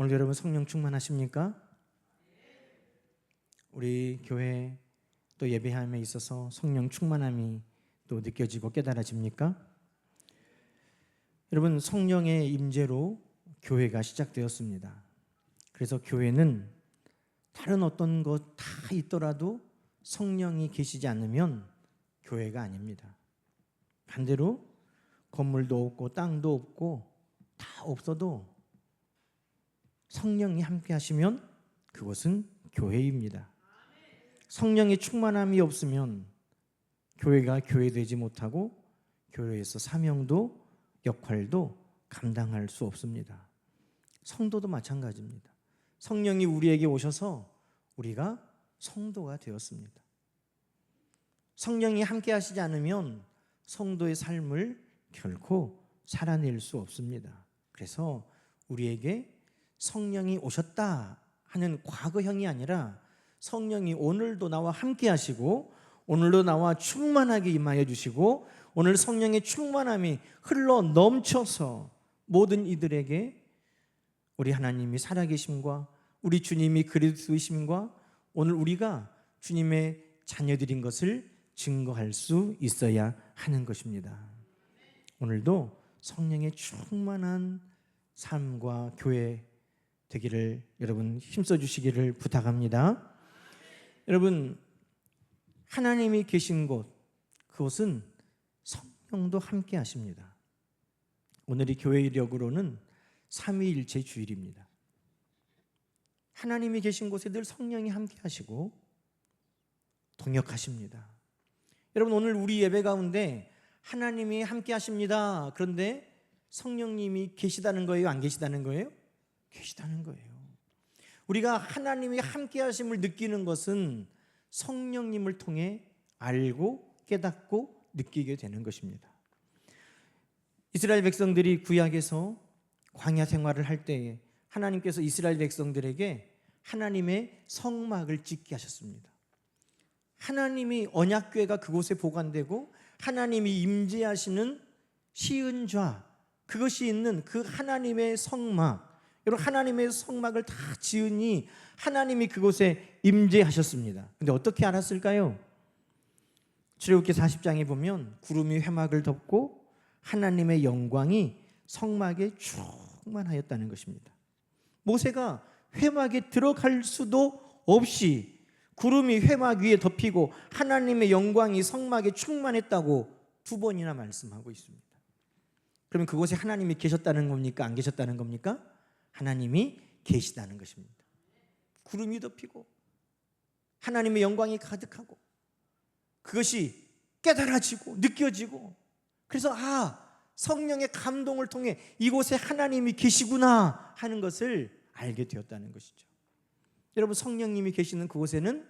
오늘 여러분 성령 충만하십니까? 우리 교회 또 예배함에 있어서 성령 충만함이 또 느껴지고 깨달아집니까? 여러분 성령의 임재로 교회가 시작되었습니다. 그래서 교회는 다른 어떤 것 다 있더라도 성령이 계시지 않으면 교회가 아닙니다. 반대로 건물도 없고 땅도 없고 다 없어도 성령이 함께 하시면 그것은 교회입니다. 성령의 충만함이 없으면 교회가 교회되지 못하고 교회에서 사명도 역할도 감당할 수 없습니다. 성도도 마찬가지입니다. 성령이 우리에게 오셔서 우리가 성도가 되었습니다. 성령이 함께 하시지 않으면 성도의 삶을 결코 살아낼 수 없습니다. 그래서 우리에게 성령이 오셨다 하는 과거형이 아니라 성령이 오늘도 나와 함께 하시고 오늘도 나와 충만하게 임하여 주시고 오늘 성령의 충만함이 흘러 넘쳐서 모든 이들에게 우리 하나님이 살아계심과 우리 주님이 그리스도이심과 오늘 우리가 주님의 자녀들인 것을 증거할 수 있어야 하는 것입니다. 오늘도 성령의 충만한 삶과 교회 되기를 여러분 힘써 주시기를 부탁합니다. 여러분 하나님이 계신 곳 그곳은 성령도 함께 하십니다. 오늘이 교회 이력으로는 삼위일체 주일입니다. 하나님이 계신 곳에 늘 성령이 함께 하시고 동역하십니다. 여러분 오늘 우리 예배 가운데 하나님이 함께 하십니다. 그런데 성령님이 계시다는 거예요? 안 계시다는 거예요? 계시다는 거예요. 우리가 하나님이 함께 하심을 느끼는 것은 성령님을 통해 알고 깨닫고 느끼게 되는 것입니다. 이스라엘 백성들이 구약에서 광야 생활을 할 때에 하나님께서 이스라엘 백성들에게 하나님의 성막을 짓게 하셨습니다. 하나님이 언약궤가 그곳에 보관되고 하나님이 임재하시는 시은좌 그것이 있는 그 하나님의 성막 여러분 하나님의 성막을 다 지으니 하나님이 그곳에 임재하셨습니다. 근데 어떻게 알았을까요? 출애굽기 40장에 보면 구름이 회막을 덮고 하나님의 영광이 성막에 충만하였다는 것입니다. 모세가 회막에 들어갈 수도 없이 구름이 회막 위에 덮이고 하나님의 영광이 성막에 충만했다고 두 번이나 말씀하고 있습니다. 그러면 그곳에 하나님이 계셨다는 겁니까? 안 계셨다는 겁니까? 하나님이 계시다는 것입니다. 구름이 덮이고 하나님의 영광이 가득하고 그것이 깨달아지고 느껴지고 그래서 아 성령의 감동을 통해 이곳에 하나님이 계시구나 하는 것을 알게 되었다는 것이죠. 여러분 성령님이 계시는 그곳에는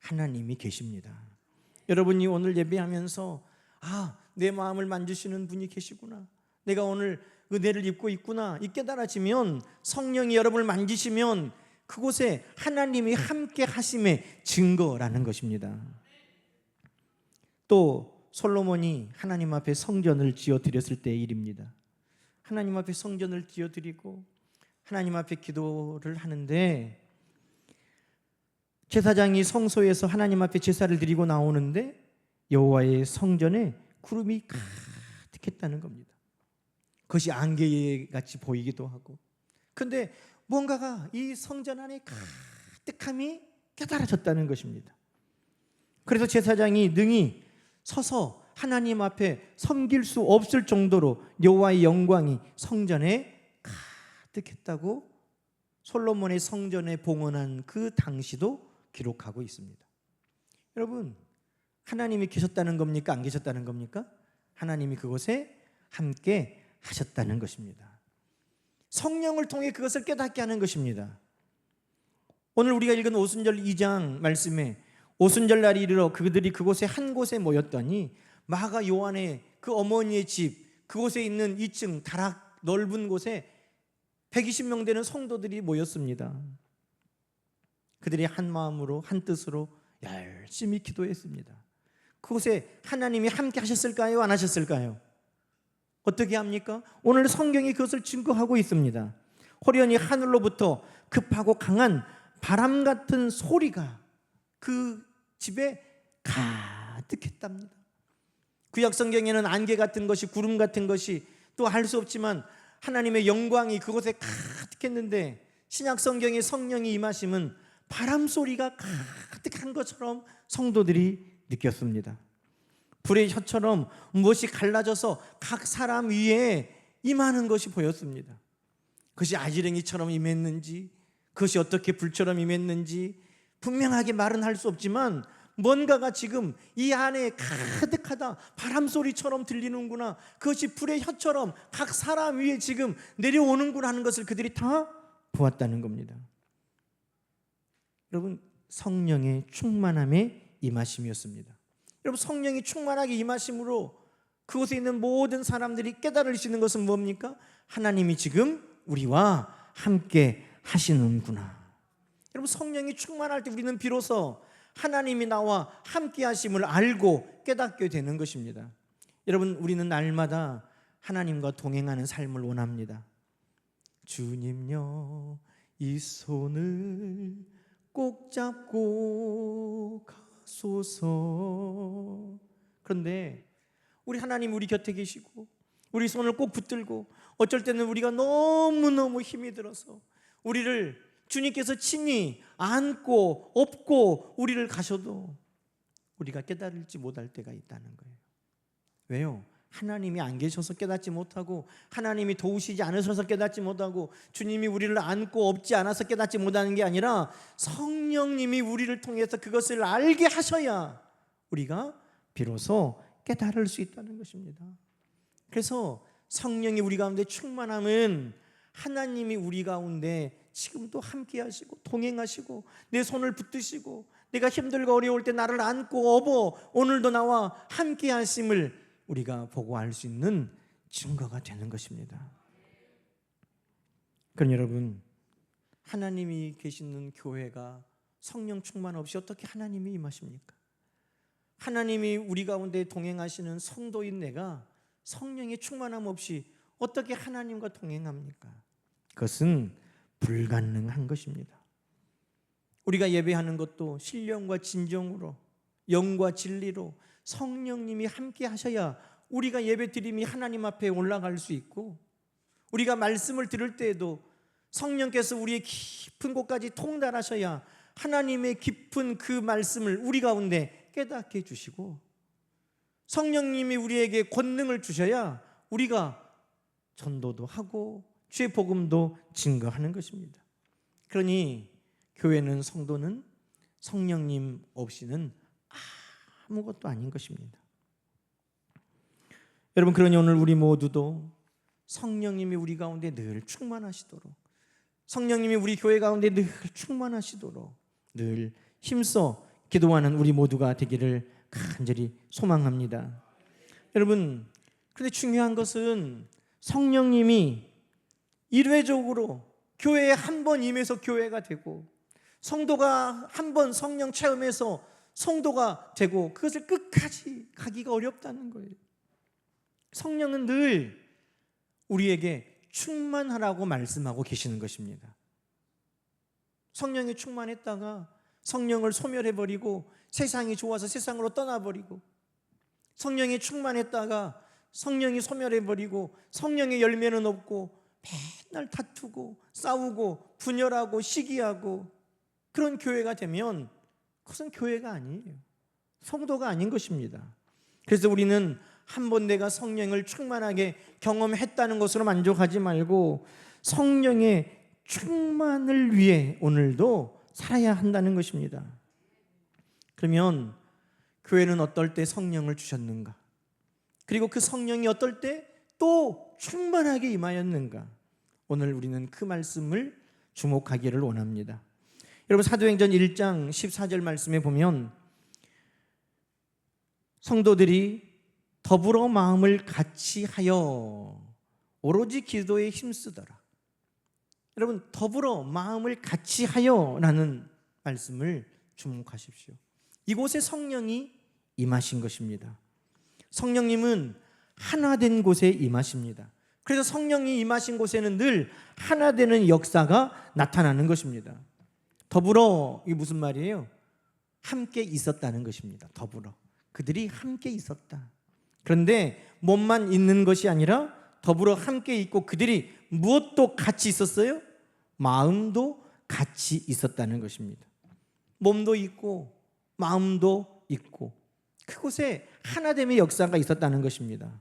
하나님이 계십니다. 여러분이 오늘 예배하면서 아, 내 마음을 만지시는 분이 계시구나. 내가 오늘 은혜를 입고 있구나. 이 깨달아지면 성령이 여러분을 만지시면 그곳에 하나님이 함께 하심의 증거라는 것입니다. 또 솔로몬이 하나님 앞에 성전을 지어 드렸을 때의 일입니다. 하나님 앞에 성전을 지어 드리고 하나님 앞에 기도를 하는데 제사장이 성소에서 하나님 앞에 제사를 드리고 나오는데 여호와의 성전에 구름이 가득했다는 겁니다. 그것이 안개 같이 보이기도 하고. 근데 뭔가가 이 성전 안에 가득함이 깨달아졌다는 것입니다. 그래서 제사장이 능히 서서 하나님 앞에 섬길 수 없을 정도로 여호와의 영광이 성전에 가득했다고 솔로몬의 성전에 봉헌한 그 당시도 기록하고 있습니다. 여러분, 하나님이 계셨다는 겁니까? 안 계셨다는 겁니까? 하나님이 그곳에 함께 하셨다는 것입니다. 성령을 통해 그것을 깨닫게 하는 것입니다. 오늘 우리가 읽은 오순절 2장 말씀에 오순절 날이 이르러 그들이 그곳에 한 곳에 모였더니 마가 요한의 그 어머니의 집 그곳에 있는 2층 다락 넓은 곳에 120명 되는 성도들이 모였습니다. 그들이 한 마음으로 한 뜻으로 열심히 기도했습니다. 그곳에 하나님이 함께 하셨을까요? 안 하셨을까요? 어떻게 합니까? 오늘 성경이 그것을 증거하고 있습니다. 호련히 하늘로부터 급하고 강한 바람 같은 소리가 그 집에 가득했답니다. 구약 성경에는 안개 같은 것이 구름 같은 것이 또 할 수 없지만 하나님의 영광이 그곳에 가득했는데 신약 성경의 성령이 임하심은 바람 소리가 가득한 것처럼 성도들이 느꼈습니다. 불의 혀처럼 무엇이 갈라져서 각 사람 위에 임하는 것이 보였습니다. 그것이 아지랭이처럼 임했는지, 그것이 어떻게 불처럼 임했는지 분명하게 말은 할 수 없지만 뭔가가 지금 이 안에 가득하다 바람 소리처럼 들리는구나 그것이 불의 혀처럼 각 사람 위에 지금 내려오는구나 하는 것을 그들이 다 보았다는 겁니다. 여러분 성령의 충만함의 임하심이었습니다. 여러분 성령이 충만하게 임하심으로 그곳에 있는 모든 사람들이 있는 것은 뭡니까? 하나님이 지금 우리와 함께 하시는구나. 여러분 성령이 충만할 때 우리는 비로소 하나님이 나와 함께 하심을 알고 깨닫게 되는 것입니다. 여러분 우리는 날마다 하나님과 동행하는 삶을 원합니다. 주님여 이 손을 꼭 잡고 가 소서. 그런데 우리 하나님 우리 곁에 계시고 우리 손을 꼭 붙들고 어쩔 때는 우리가 너무너무 힘이 들어서 우리를 주님께서 친히 안고 업고 우리를 가셔도 우리가 깨달을지 못할 때가 있다는 거예요. 왜요? 하나님이 안 계셔서 깨닫지 못하고 하나님이 도우시지 않으셔서 깨닫지 못하고 주님이 우리를 안고 업지 않아서 깨닫지 못하는 게 아니라 성령님이 우리를 통해서 그것을 알게 하셔야 우리가 비로소 깨달을 수 있다는 것입니다. 그래서 성령이 우리 가운데 충만함은 하나님이 우리 가운데 지금도 함께 하시고 동행하시고 내 손을 붙드시고 내가 힘들고 어려울 때 나를 안고 업어 오늘도 나와 함께 하심을 우리가 보고 알 수 있는 증거가 되는 것입니다. 그럼 여러분 하나님이 계시는 교회가 성령 충만 없이 어떻게 하나님이 임하십니까? 하나님이 우리 가운데 동행하시는 성도인 내가 성령의 충만함 없이 어떻게 하나님과 동행합니까? 그것은 불가능한 것입니다. 우리가 예배하는 것도 신령과 진정으로 영과 진리로 성령님이 함께 하셔야 우리가 예배 드림이 하나님 앞에 올라갈 수 있고 우리가 말씀을 들을 때에도 성령께서 우리의 깊은 곳까지 통달하셔야 하나님의 깊은 그 말씀을 우리 가운데 깨닫게 해주시고 성령님이 우리에게 권능을 주셔야 우리가 전도도 하고 주의 복음도 증거하는 것입니다. 그러니 교회는 성도는 성령님 없이는 아무것도 아닌 것입니다. 여러분 그러니 오늘 우리 모두도 성령님이 우리 가운데 늘 충만하시도록 성령님이 우리 교회 가운데 늘 충만하시도록 늘 힘써 기도하는 우리 모두가 되기를 간절히 소망합니다. 여러분 그런데 중요한 것은 성령님이 일회적으로 교회에 한 번 임해서 교회가 되고 성도가 한 번 성령 체험해서 성도가 되고 그것을 끝까지 가기가 어렵다는 거예요. 성령은 늘 우리에게 충만하라고 말씀하고 계시는 것입니다. 성령이 충만했다가 성령을 소멸해 버리고 세상이 좋아서 세상으로 떠나 버리고 성령이 충만했다가 성령이 소멸해 버리고 성령의 열매는 없고 맨날 다투고 싸우고 분열하고 시기하고 그런 교회가 되면 그것은 교회가 아니에요. 성도가 아닌 것입니다. 그래서 우리는 한 번 내가 성령을 충만하게 경험했다는 것으로 만족하지 말고 성령의 충만을 위해 오늘도 살아야 한다는 것입니다. 그러면 교회는 어떨 때 성령을 주셨는가? 그리고 그 성령이 어떨 때 또 충만하게 임하였는가? 오늘 우리는 그 말씀을 주목하기를 원합니다. 여러분 사도행전 1장 14절 말씀에 보면 성도들이 더불어 마음을 같이 하여 오로지 기도에 힘쓰더라. 여러분 더불어 마음을 같이 하여라는 말씀을 주목하십시오. 이곳에 성령이 임하신 것입니다. 성령님은 하나 된 곳에 임하십니다. 그래서 성령이 임하신 곳에는 늘 하나 되는 역사가 나타나는 것입니다. 더불어 이게 무슨 말이에요? 함께 있었다는 것입니다. 더불어 그들이 함께 있었다. 그런데 몸만 있는 것이 아니라 더불어 함께 있고 그들이 무엇도 같이 있었어요? 마음도 같이 있었다는 것입니다. 몸도 있고 마음도 있고 그곳에 하나됨의 역사가 있었다는 것입니다.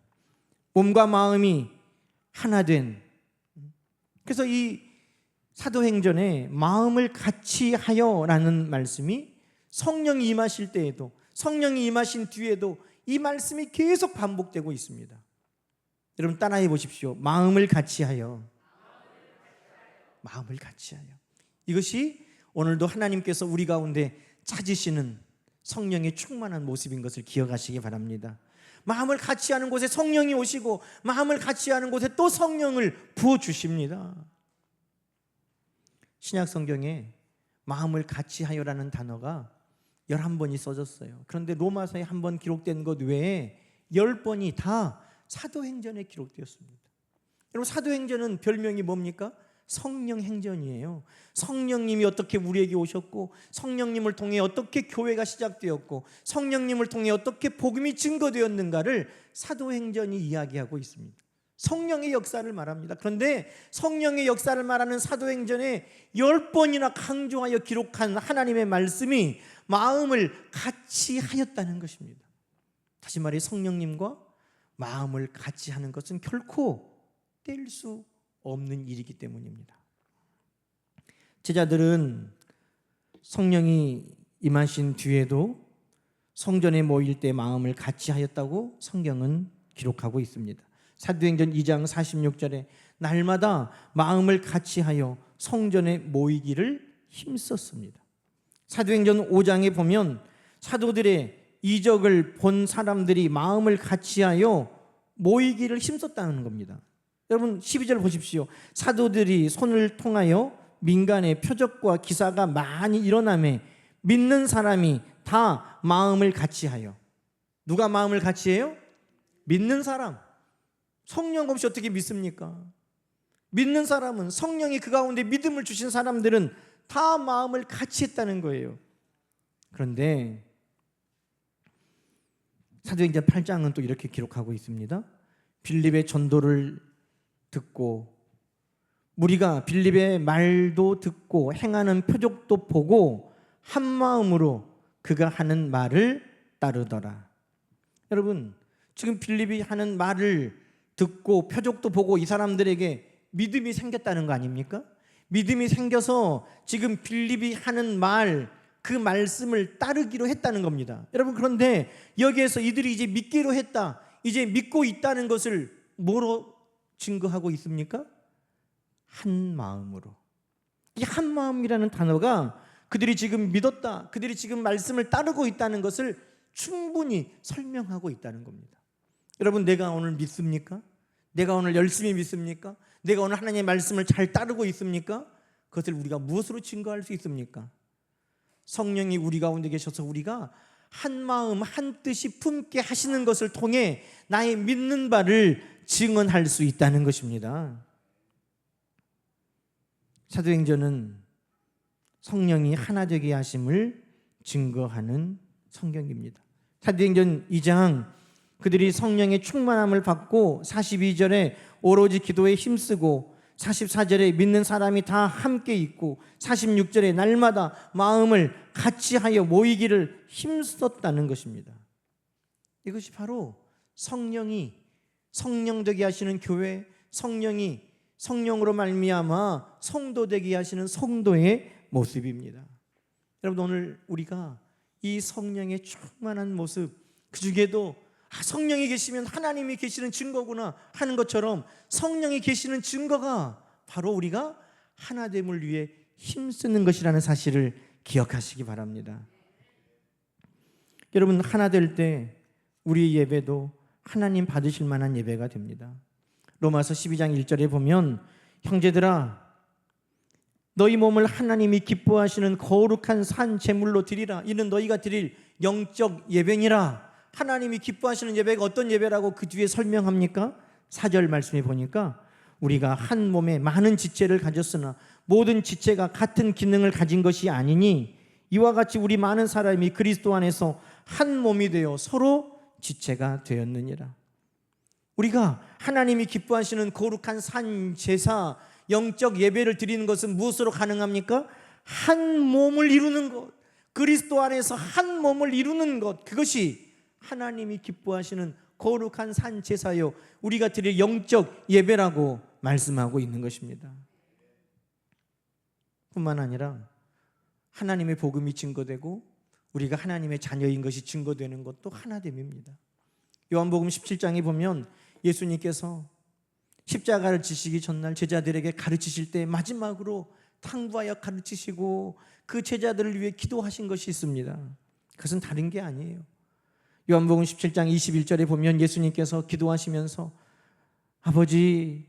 몸과 마음이 하나 된 그래서 이 사도행전에 마음을 같이 하여라는 말씀이 성령이 임하실 때에도 성령이 임하신 뒤에도 이 말씀이 계속 반복되고 있습니다. 여러분 따라해 보십시오. 마음을 같이 하여. 마음을 같이 하여. 이것이 오늘도 하나님께서 우리 가운데 찾으시는 성령의 충만한 모습인 것을 기억하시기 바랍니다. 마음을 같이 하는 곳에 성령이 오시고 마음을 같이 하는 곳에 또 성령을 부어 주십니다. 신약 성경에 마음을 같이 하여라는 단어가 11번이 써졌어요. 그런데 로마서에 한 번 기록된 것 외에 10번이 다 사도행전에 기록되었습니다. 여러분 사도행전은 별명이 뭡니까? 성령 행전이에요. 성령님이 어떻게 우리에게 오셨고 성령님을 통해 어떻게 교회가 시작되었고 성령님을 통해 어떻게 복음이 증거되었는가를 사도행전이 이야기하고 있습니다. 성령의 역사를 말합니다. 그런데 성령의 역사를 말하는 사도행전에 열 번이나 강조하여 기록한 하나님의 말씀이 마음을 같이 하였다는 것입니다. 다시 말해 성령님과 마음을 같이 하는 것은 결코 뗄 수 없는 일이기 때문입니다. 제자들은 성령이 임하신 뒤에도 성전에 모일 때 마음을 같이 하였다고 성경은 기록하고 있습니다. 사도행전 2장 46절에 날마다 마음을 같이 하여 성전에 모이기를 힘썼습니다. 사도행전 5장에 보면 사도들의 이적을 본 사람들이 마음을 같이 하여 모이기를 힘썼다는 겁니다. 여러분 12절 보십시오. 사도들이 손을 통하여 민간의 표적과 기사가 많이 일어남에 믿는 사람이 다 마음을 같이 하여 누가 마음을 같이 해요? 믿는 사람. 성령 없이 어떻게 믿습니까? 믿는 사람은 성령이 그 가운데 믿음을 주신 사람들은 다 마음을 같이 했다는 거예요. 그런데 사도행전 8장은 또 이렇게 기록하고 있습니다. 빌립의 전도를 듣고 무리가 빌립의 말도 듣고 행하는 표적도 보고 한 마음으로 그가 하는 말을 따르더라. 여러분, 지금 빌립이 하는 말을 듣고 표적도 보고 이 사람들에게 믿음이 생겼다는 거 아닙니까? 믿음이 생겨서 지금 빌립이 하는 말, 그 말씀을 따르기로 했다는 겁니다. 여러분, 그런데 여기에서 이들이 이제 믿기로 했다, 이제 믿고 있다는 것을 뭐로 증거하고 있습니까? 한 마음으로. 이 한 마음이라는 단어가 그들이 지금 믿었다, 그들이 지금 말씀을 따르고 있다는 것을 충분히 설명하고 있다는 겁니다. 여러분, 내가 오늘 믿습니까? 내가 오늘 열심히 믿습니까? 내가 오늘 하나님의 말씀을 잘 따르고 있습니까? 그것을 우리가 무엇으로 증거할 수 있습니까? 성령이 우리 가운데 계셔서 우리가 한 마음 한 뜻이 품게 하시는 것을 통해 나의 믿는 바를 증언할 수 있다는 것입니다. 사도행전은 성령이 하나 되게 하심을 증거하는 성경입니다. 사도행전 2장 그들이 성령의 충만함을 받고 42절에 오로지 기도에 힘쓰고 44절에 믿는 사람이 다 함께 있고 46절에 날마다 마음을 같이 하여 모이기를 힘썼다는 것입니다. 이것이 바로 성령이 성령 되게 하시는 교회, 성령이 성령으로 말미암아 성도 되게 하시는 성도의 모습입니다. 여러분 오늘 우리가 이 성령의 충만한 모습 그 중에도 아, 성령이 계시면 하나님이 계시는 증거구나 하는 것처럼 성령이 계시는 증거가 바로 우리가 하나됨을 위해 힘쓰는 것이라는 사실을 기억하시기 바랍니다. 여러분 하나 될 때 우리 예배도 하나님 받으실 만한 예배가 됩니다. 로마서 12장 1절에 보면 형제들아 너희 몸을 하나님이 기뻐하시는 거룩한 산 제물로 드리라 이는 너희가 드릴 영적 예배니라 하나님이 기뻐하시는 예배가 어떤 예배라고 그 뒤에 설명합니까? 4절 말씀에 보니까 우리가 한 몸에 많은 지체를 가졌으나 모든 지체가 같은 기능을 가진 것이 아니니 이와 같이 우리 많은 사람이 그리스도 안에서 한 몸이 되어 서로 지체가 되었느니라. 우리가 하나님이 기뻐하시는 거룩한 산 제사 영적 예배를 드리는 것은 무엇으로 가능합니까? 한 몸을 이루는 것. 그리스도 안에서 한 몸을 이루는 것. 그것이 하나님이 기뻐하시는 거룩한 산 제사요. 우리가 드릴 영적 예배라고 말씀하고 있는 것입니다. 뿐만 아니라 하나님의 복음이 증거되고 우리가 하나님의 자녀인 것이 증거되는 것도 하나됨입니다. 요한복음 17장에 보면 예수님께서 십자가를 지시기 전날 제자들에게 가르치실 때 마지막으로 탕구하여 가르치시고 그 제자들을 위해 기도하신 것이 있습니다. 그것은 다른 게 아니에요. 요한복음 17장 21절에 보면 예수님께서 기도하시면서 아버지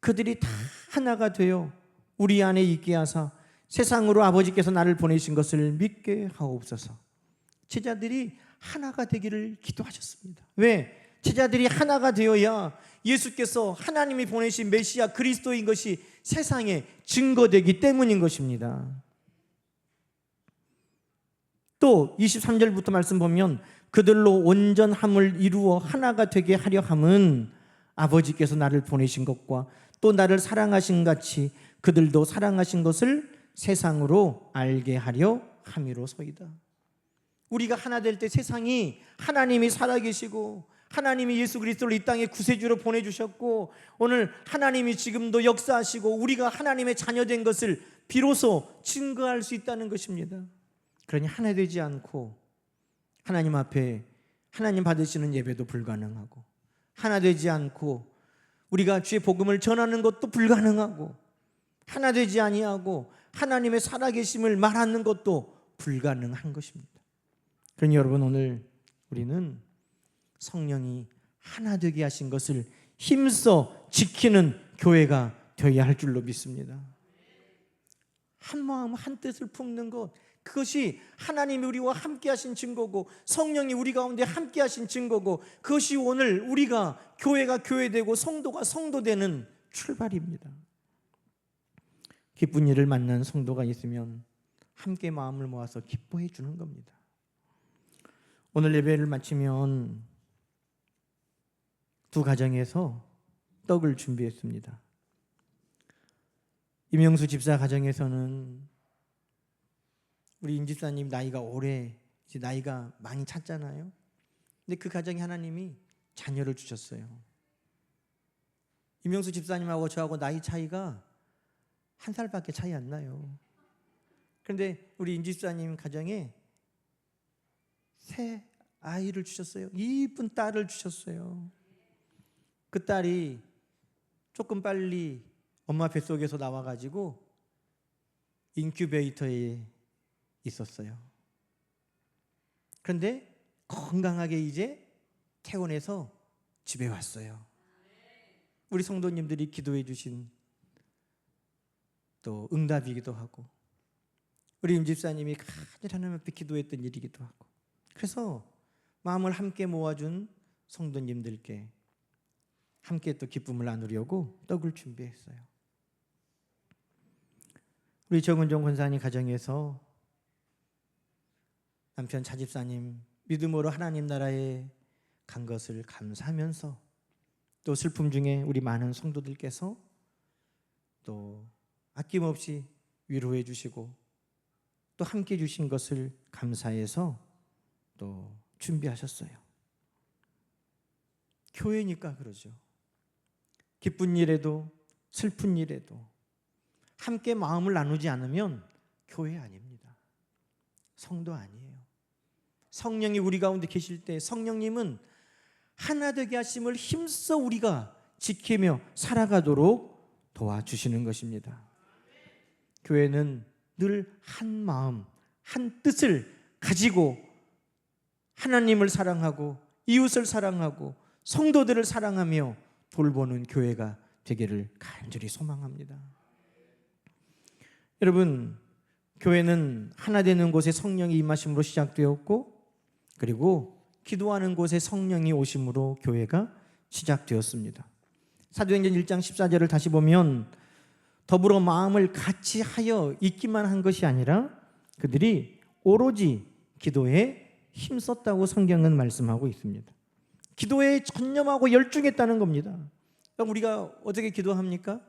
그들이 다 하나가 되어 우리 안에 있게 하사 세상으로 아버지께서 나를 보내신 것을 믿게 하옵소서. 제자들이 하나가 되기를 기도하셨습니다. 왜? 제자들이 하나가 되어야 예수께서 하나님이 보내신 메시아 그리스도인 것이 세상에 증거되기 때문인 것입니다. 또 23절부터 말씀 보면 그들로 온전함을 이루어 하나가 되게 하려 함은 아버지께서 나를 보내신 것과 또 나를 사랑하신 같이 그들도 사랑하신 것을 세상으로 알게 하려 함이로소이다. 우리가 하나 될 때 세상이 하나님이 살아계시고 하나님이 예수 그리스도를 이 땅에 구세주로 보내주셨고 오늘 하나님이 지금도 역사하시고 우리가 하나님의 자녀된 것을 비로소 증거할 수 있다는 것입니다. 그러니 하나 되지 않고 하나님 앞에 하나님 받으시는 예배도 불가능하고 하나 되지 않고 우리가 주의 복음을 전하는 것도 불가능하고 하나 되지 아니하고 하나님의 살아계심을 말하는 것도 불가능한 것입니다. 그러니 여러분 오늘 우리는 성령이 하나 되게 하신 것을 힘써 지키는 교회가 되어야 할 줄로 믿습니다. 한 마음 한 뜻을 품는 것 그것이 하나님이 우리와 함께 하신 증거고 성령이 우리 가운데 함께 하신 증거고 그것이 오늘 우리가 교회가 교회되고 성도가 성도되는 출발입니다. 기쁜 일을 만난 성도가 있으면 함께 마음을 모아서 기뻐해 주는 겁니다. 오늘 예배를 마치면 두 가정에서 떡을 준비했습니다. 임영수 집사 가정에서는 우리 임 집사님 나이가 오래 이제 나이가 많이 찼잖아요. 근데 그 가정에 하나님이 자녀를 주셨어요. 임영수 집사님하고 저하고 나이 차이가 한 살밖에 차이 안 나요. 그런데 우리 임 집사님 가정에 새 아이를 주셨어요. 이쁜 딸을 주셨어요. 그 딸이 조금 빨리 엄마 뱃속에서 나와가지고 인큐베이터에 있었어요. 그런데 건강하게 이제 퇴원해서 집에 왔어요. 우리 성도님들이 기도해 주신 또 응답이기도 하고 우리 임 집사님이 간절히 하나님 앞에 기도했던 일이기도 하고 그래서 마음을 함께 모아준 성도님들께 함께 또 기쁨을 나누려고 떡을 준비했어요. 우리 정은종 권사님 가정에서 남편 차집사님 믿음으로 하나님 나라에 간 것을 감사하면서 또 슬픔 중에 우리 많은 성도들께서 또 아낌없이 위로해 주시고 또 함께 주신 것을 감사해서 또 준비하셨어요. 교회니까 그러죠. 기쁜 일에도 슬픈 일에도 함께 마음을 나누지 않으면 교회 아닙니다. 성도 아니에요. 성령이 우리 가운데 계실 때 성령님은 하나 되게 하심을 힘써 우리가 지키며 살아가도록 도와주시는 것입니다. 교회는 늘 한 마음, 한 뜻을 가지고 하나님을 사랑하고 이웃을 사랑하고 성도들을 사랑하며 돌보는 교회가 되기를 간절히 소망합니다. 여러분, 교회는 하나 되는 곳에 성령이 임하심으로 시작되었고 그리고 기도하는 곳에 성령이 오심으로 교회가 시작되었습니다. 사도행전 1장 14절을 다시 보면 더불어 마음을 같이 하여 있기만 한 것이 아니라 그들이 오로지 기도에 힘썼다고 성경은 말씀하고 있습니다. 기도에 전념하고 열중했다는 겁니다. 우리가 어떻게 기도합니까?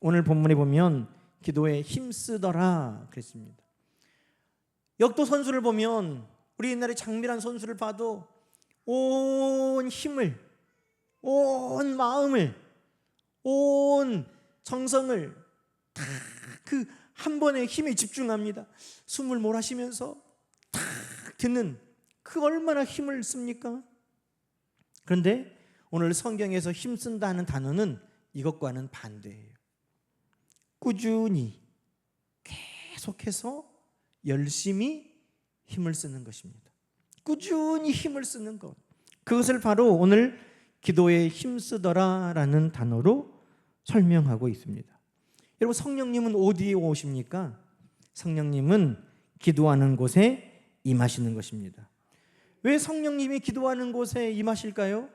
오늘 본문에 보면 기도에 힘쓰더라 그랬습니다. 역도 선수를 보면 우리 옛날에 장미란 선수를 봐도 온 힘을 온 마음을 온 정성을 다 그 한 번에 힘에 집중합니다. 숨을 몰아쉬면서 탁 듣는 그 얼마나 힘을 씁니까? 그런데 오늘 성경에서 힘쓴다는 단어는 이것과는 반대예요. 꾸준히 계속해서 열심히 힘을 쓰는 것입니다. 꾸준히 힘을 쓰는 것. 그것을 바로 오늘 기도에 힘쓰더라라는 단어로 설명하고 있습니다. 여러분 성령님은 어디에 오십니까? 성령님은 기도하는 곳에 임하시는 것입니다. 왜 성령님이 기도하는 곳에 임하실까요?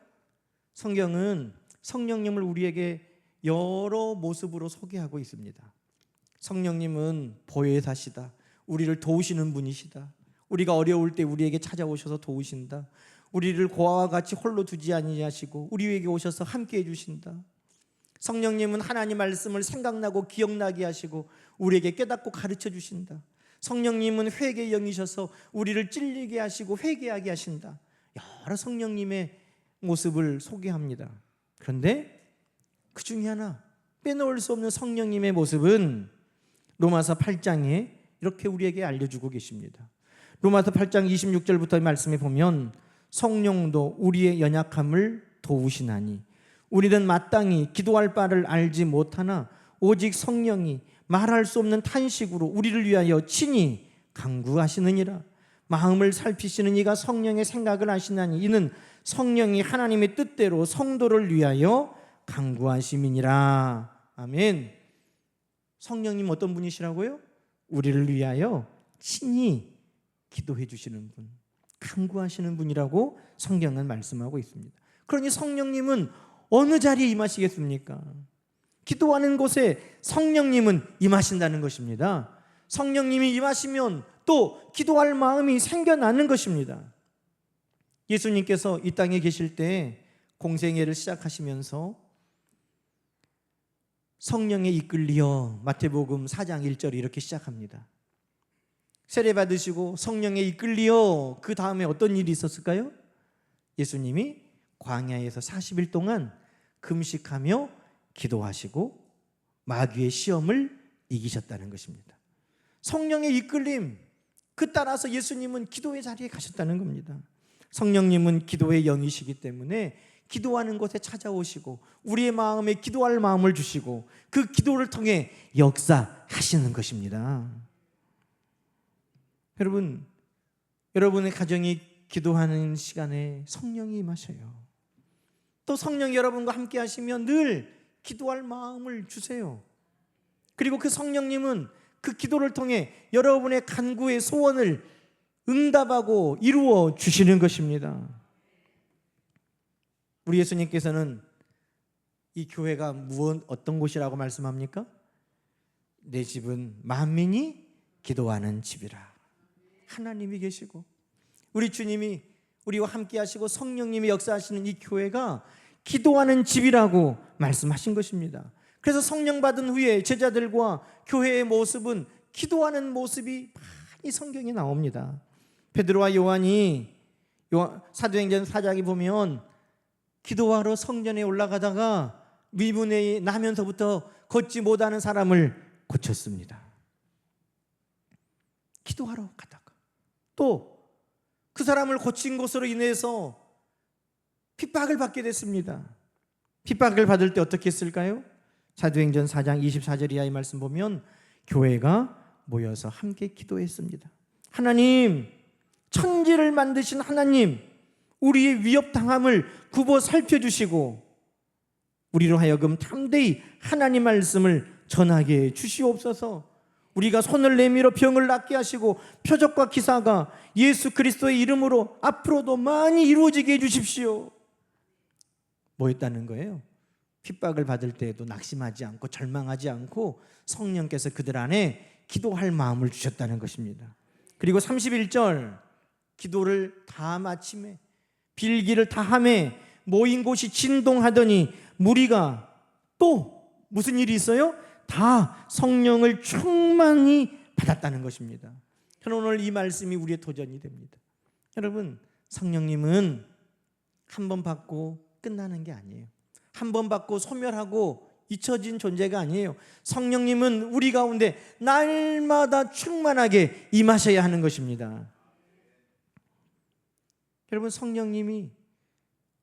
성경은 성령님을 우리에게 여러 모습으로 소개하고 있습니다. 성령님은 보혜사시다. 우리를 도우시는 분이시다. 우리가 어려울 때 우리에게 찾아오셔서 도우신다. 우리를 고아와 같이 홀로 두지 아니하시고 우리에게 오셔서 함께 해 주신다. 성령님은 하나님 말씀을 생각나고 기억나게 하시고 우리에게 깨닫고 가르쳐 주신다. 성령님은 회개 영이셔서 우리를 찔리게 하시고 회개하게 하신다. 여러 성령님의 모습을 소개합니다. 그런데 그 중에 하나 빼놓을 수 없는 성령님의 모습은 로마서 8장에 이렇게 우리에게 알려주고 계십니다. 로마서 8장 26절부터 말씀에 보면 성령도 우리의 연약함을 도우시나니 우리는 마땅히 기도할 바를 알지 못하나 오직 성령이 말할 수 없는 탄식으로 우리를 위하여 친히 강구하시느니라. 마음을 살피시는 이가 성령의 생각을 하시나니 이는 성령이 하나님의 뜻대로 성도를 위하여 강구하심이니라. 아멘. 성령님 어떤 분이시라고요? 우리를 위하여 친히 기도해 주시는 분 강구하시는 분이라고 성경은 말씀하고 있습니다 그러니 성령님은 어느 자리에 임하시겠습니까? 기도하는 곳에 성령님은 임하신다는 것입니다. 성령님이 임하시면 또 기도할 마음이 생겨나는 것입니다. 예수님께서 이 땅에 계실 때 공생애를 시작하시면서 성령에 이끌리어 마태복음 4장 1절 이렇게 시작합니다. 세례 받으시고 성령에 이끌리어 그 다음에 어떤 일이 있었을까요? 예수님이 광야에서 40일 동안 금식하며 기도하시고 마귀의 시험을 이기셨다는 것입니다. 성령의 이끌림 그 따라서 예수님은 기도의 자리에 가셨다는 겁니다. 성령님은 기도의 영이시기 때문에 기도하는 곳에 찾아오시고 우리의 마음에 기도할 마음을 주시고 그 기도를 통해 역사하시는 것입니다. 여러분, 여러분의 가정이 기도하는 시간에 성령이 임하셔요. 또 성령 여러분과 함께 하시면 늘 기도할 마음을 주세요. 그리고 그 성령님은 그 기도를 통해 여러분의 간구의 소원을 응답하고 이루어 주시는 것입니다. 우리 예수님께서는 이 교회가 무엇 어떤 곳이라고 말씀합니까? 내 집은 만민이 기도하는 집이라. 하나님이 계시고 우리 주님이 우리와 함께 하시고 성령님이 역사하시는 이 교회가 기도하는 집이라고 말씀하신 것입니다. 그래서 성령 받은 후에 제자들과 교회의 모습은 기도하는 모습이 많이 성경에 나옵니다. 베드로와 요한이 사도행전 4장에 보면 기도하러 성전에 올라가다가 미문에 나면서부터 걷지 못하는 사람을 고쳤습니다. 기도하러 가다가 또 그 사람을 고친 것으로 인해서 핍박을 받게 됐습니다. 핍박을 받을 때 어떻게 했을까요? 사도행전 4장 24절 이하의 말씀 보면 교회가 모여서 함께 기도했습니다. 하나님, 천지를 만드신 하나님, 우리의 위협당함을 굽어 살펴주시고 우리로 하여금 담대히 하나님 말씀을 전하게 주시옵소서. 우리가 손을 내밀어 병을 낫게 하시고 표적과 기사가 예수 그리스도의 이름으로 앞으로도 많이 이루어지게 해 주십시오. 뭐였다는 거예요? 핍박을 받을 때에도 낙심하지 않고 절망하지 않고 성령께서 그들 안에 기도할 마음을 주셨다는 것입니다. 그리고 31절 기도를 다 마침에 빌기를 다 함에 모인 곳이 진동하더니 무리가 또 무슨 일이 있어요? 다 성령을 충만히 받았다는 것입니다. 저는 오늘 이 말씀이 우리의 도전이 됩니다. 여러분, 성령님은 한 번 받고 끝나는 게 아니에요. 한 번 받고 소멸하고 잊혀진 존재가 아니에요. 성령님은 우리 가운데 날마다 충만하게 임하셔야 하는 것입니다. 여러분, 성령님이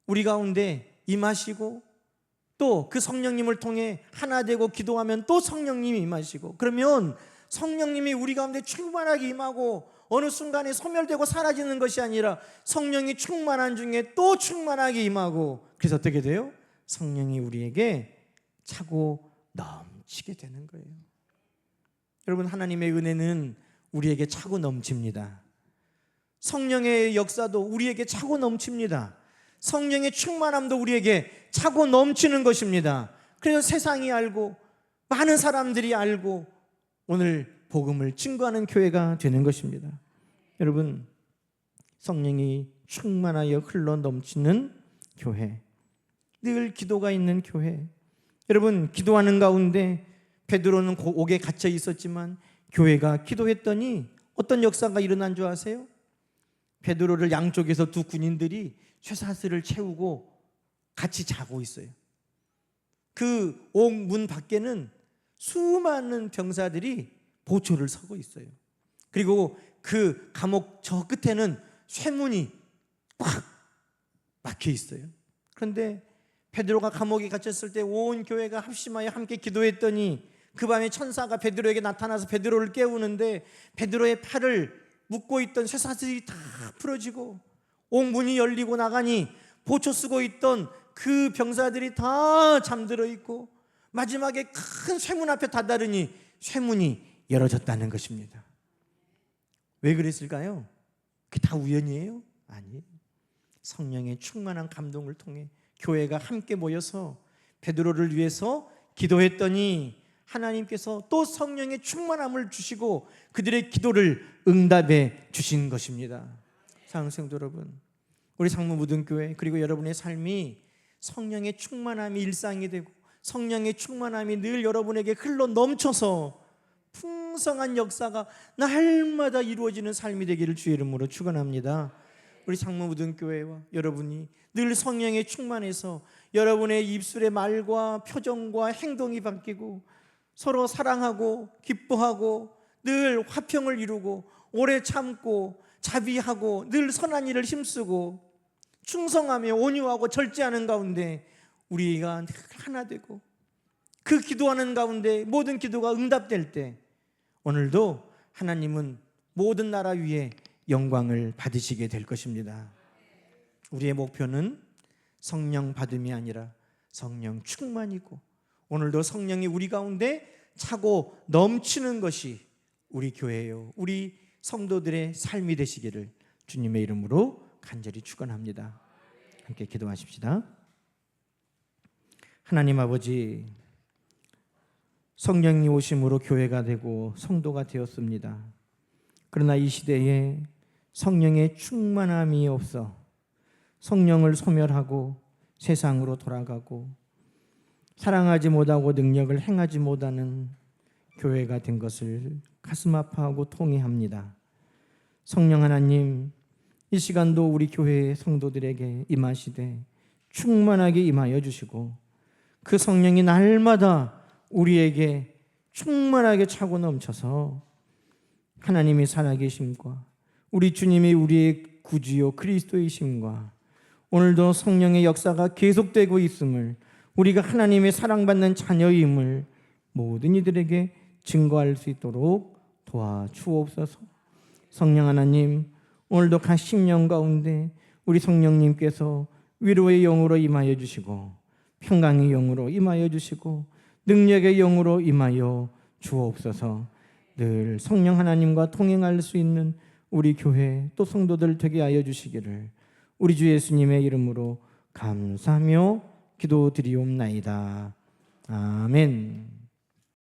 우리 가운데 임하시고 또 그 성령님을 통해 하나 되고 기도하면 또 성령님이 임하시고 그러면 성령님이 우리 가운데 충만하게 임하고 어느 순간에 소멸되고 사라지는 것이 아니라 성령이 충만한 중에 또 충만하게 임하고 그래서 어떻게 돼요? 성령이 우리에게 차고 넘치게 되는 거예요. 여러분 하나님의 은혜는 우리에게 차고 넘칩니다. 성령의 역사도 우리에게 차고 넘칩니다. 성령의 충만함도 우리에게 차고 넘치는 것입니다. 그래서 세상이 알고 많은 사람들이 알고 오늘 복음을 증거하는 교회가 되는 것입니다. 여러분 성령이 충만하여 흘러 넘치는 교회 늘 기도가 있는 교회 여러분 기도하는 가운데 베드로는 옥에 갇혀 있었지만 교회가 기도했더니 어떤 역사가 일어난 줄 아세요? 베드로를 양쪽에서 두 군인들이 쇠사슬을 채우고 같이 자고 있어요. 그 옥 문 밖에는 수많은 병사들이 보초를 서고 있어요. 그리고 그 감옥 저 끝에는 쇠문이 꽉 막혀 있어요. 그런데 베드로가 감옥에 갇혔을 때 온 교회가 합심하여 함께 기도했더니 그 밤에 천사가 베드로에게 나타나서 베드로를 깨우는데 베드로의 팔을 묶고 있던 쇠사슬이 다 풀어지고 온 문이 열리고 나가니 보초 쓰고 있던 그 병사들이 다 잠들어 있고 마지막에 큰 쇠문 앞에 다다르니 쇠문이 열어졌다는 것입니다. 왜 그랬을까요? 그게 다 우연이에요? 아니에요. 성령의 충만한 감동을 통해 교회가 함께 모여서 베드로를 위해서 기도했더니 하나님께서 또 성령의 충만함을 주시고 그들의 기도를 응답해 주신 것입니다. 사랑하는 성도 여러분, 우리 상무 무등교회 그리고 여러분의 삶이 성령의 충만함이 일상이 되고 성령의 충만함이 늘 여러분에게 흘러 넘쳐서 풍성한 역사가 날마다 이루어지는 삶이 되기를 주의 이름으로 축원합니다. 우리 상무무등교회와 여러분이 늘 성령에 충만해서 여러분의 입술의 말과 표정과 행동이 바뀌고 서로 사랑하고 기뻐하고 늘 화평을 이루고 오래 참고 자비하고 늘 선한 일을 힘쓰고 충성하며 온유하고 절제하는 가운데 우리가 늘 하나 되고 그 기도하는 가운데 모든 기도가 응답될 때 오늘도 하나님은 모든 나라 위에 영광을 받으시게 될 것입니다. 우리의 목표는 성령 받음이 아니라 성령 충만이고 오늘도 성령이 우리 가운데 차고 넘치는 것이 우리 교회요. 우리 성도들의 삶이 되시기를 주님의 이름으로 간절히 축원합니다. 함께 기도하십시다. 하나님 아버지 성령이 오심으로 교회가 되고 성도가 되었습니다. 그러나 이 시대에 성령의 충만함이 없어 성령을 소멸하고 세상으로 돌아가고 사랑하지 못하고 능력을 행하지 못하는 교회가 된 것을 가슴 아파하고 통회합니다. 성령 하나님, 이 시간도 우리 교회의 성도들에게 임하시되 충만하게 임하여 주시고 그 성령이 날마다 우리에게 충만하게 차고 넘쳐서 하나님의 살아계심과 우리 주님이 우리의 구주요 그리스도이심과 오늘도 성령의 역사가 계속되고 있음을 우리가 하나님의 사랑받는 자녀임을 모든 이들에게 증거할 수 있도록 도와주옵소서. 성령 하나님, 오늘도 각 십년 가운데 우리 성령님께서 위로의 영으로 임하여 주시고 평강의 영으로 임하여 주시고 능력의 영으로 임하여 주옵소서. 늘 성령 하나님과 통행할 수 있는 우리 교회 또 성도들 되게 하여 주시기를 우리 주 예수님의 이름으로 감사하며 기도드리옵나이다. 아멘.